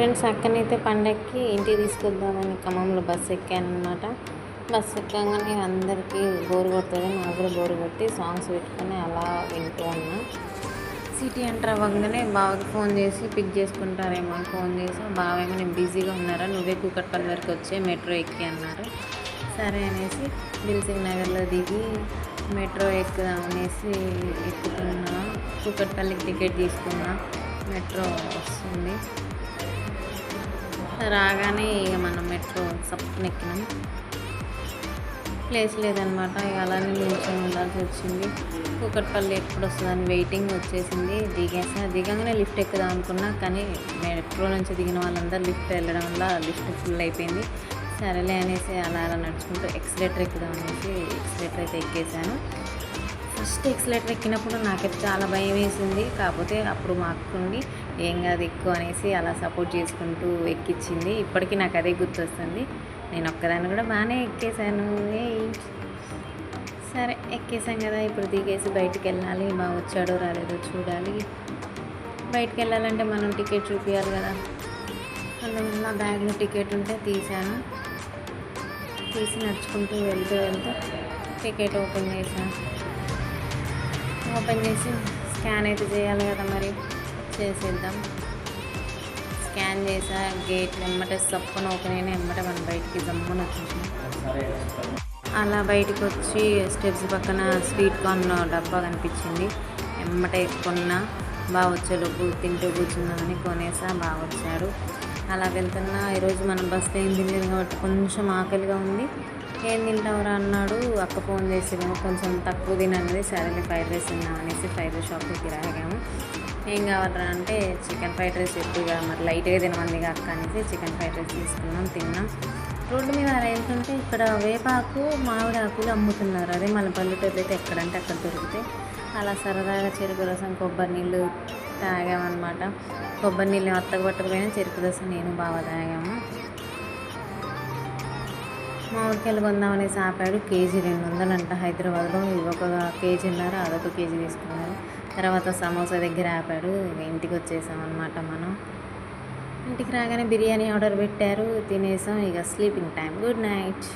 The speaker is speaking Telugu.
ఫ్రెండ్స్ అక్కనైతే పండక్కి ఇంటికి తీసుకొద్దామని ఖమ్మంలో బస్సు ఎక్కానమాట బస్సు ఎక్కగానే అందరికీ బోరు కొడుతుంది నాకు కూడా బోరు కొట్టి సాంగ్స్ పెట్టుకొని అలా వింటూ ఉన్నా. సిటీ ఎంటర్ అవ్వగానే బావకి ఫోన్ చేసి పిక్ చేసుకుంటారేమో అని ఫోన్ చేసి బావేమో నేను బిజీగా ఉన్నారా? నువ్వే కూకట్పల్లి వరకు వచ్చే మెట్రో ఎక్కి అన్నారు. సరే అనేసి దిల్సింగ్ నగర్లో దిగి మెట్రో ఎక్కుదాం అనేసి ఎక్కుతున్నా. కూకట్పల్లికి టికెట్ తీసుకున్నా మెట్రో వస్తుంది. రాగానే ఇక మనం మెట్రో సప్పున ఎక్కినాం ప్లేస్ లేదనమాట. ఇక అలానే నిల్చొని ఉండాల్సి వచ్చింది. కూకట్పల్లి ఎప్పుడు వస్తుందని వెయిటింగ్ వచ్చేసింది. దిగేసా దిగంగానే లిఫ్ట్ ఎక్కుదాం అనుకున్నా కానీ మెట్రో నుంచి దిగిన వాళ్ళందరూ లిఫ్ట్ వెళ్ళడం వల్ల లిఫ్ట్ ఫుల్ అయిపోయింది. సరేలే అనేసి అలా అలా నడుచుకుంటూ ఎక్స్లేటర్ ఎక్కుదాం అనేసి ఎక్స్లేటర్ అయితే ఎక్కేసాను. ఫస్ట్ ఎక్సలేటర్ ఎక్కినప్పుడు నాకైతే చాలా భయం వేసింది. కాకపోతే అప్పుడు మా అక్కుండి ఏం కాదు ఎక్కువ అనేసి అలా సపోర్ట్ చేసుకుంటూ ఎక్కించింది ఇప్పటికీ నాకు అదే గుర్తొస్తుంది. నేను ఒక్కదాన్ని కూడా బాగానే ఎక్కేసాను సరే ఎక్కేసాం కదా. ఇప్పుడు దిగేసి బయటికి వెళ్ళాలి. బాగా వచ్చాడో రాలేదో చూడాలి. బయటికి వెళ్ళాలంటే మనం టికెట్ చూపించాలి కదా. అందులో నా బ్యాగ్లో టికెట్ ఉంటే తీసాను తీసి నడుచుకుంటూ వెళ్తూ వెళ్తూ టికెట్ ఓపెన్ చేశాను. ఓపెన్ చేసి స్కాన్ అయితే చేయాలి కదా మరి. చేసేద్దాం. స్కాన్ చేసా గేట్ వెంబట సప్పున ఓపెన్ అయినా వెంబట మనం బయటికి జమ్మున వచ్చేసాం అలా బయటకు వచ్చి స్టెప్స్ పక్కన స్వీట్ కార్న్ డబ్బా కనిపించింది. వెంబట కొన్నా బాగా వచ్చేలోపు తింటూ కూర్చున్నామని కొనేసా బాగా వచ్చాడు. అలా వెళ్తున్నా ఈరోజు మనం బస్ ఏం తినలేదు కాబట్టి కొంచెం ఆకలిగా ఉంది. ఏం తింటావురా అన్నాడు. అక్క ఫోన్ చేసేమో కొంచెం తక్కువ తినన్నది సరేలే ఫ్రైడ్ రైస్ తిన్నాం అనేసి ఫ్రైడ్ రైస్ షాప్కి రాగాము ఏం కావాలరా? అంటే చికెన్ ఫ్రైడ్ రైస్ ఎక్కువగా మరి లైట్గా తినమంది అక్క అనేసి చికెన్ ఫ్రైడ్ రైస్ తీసుకున్నాం తిన్నాం. రోడ్డు మీద అలా ఇక్కడ వేపాకు మామిడి ఆకులు అమ్ముతున్నారు. అదే మన పల్లెటూరు అయితే ఎక్కడంటే అక్కడ దొరికితే. అలా సరదాగా చెరుకు రసం కొబ్బరి నీళ్ళు తాగామన్నమాట. కొబ్బరి నీళ్ళు అత్తకు పట్టకపోయినా చెరుకు రసం నేను బాగా తాగాము. మామిడికాయలు కొందామనేసి ఆపాడు. కేజీ రెండు వందలు అంట హైదరాబాద్లో. ఇది ఒక కేజీ ఉన్నారు అదొక కేజీ తీసుకున్నారు తర్వాత సమోసా దగ్గర ఆపాడు. ఇక ఇంటికి వచ్చేసాం అనమాట మనం. ఇంటికి రాగానే బిర్యానీ ఆర్డర్ పెట్టారు. తినేసాం. ఇక స్లీపింగ్ టైం. Good night.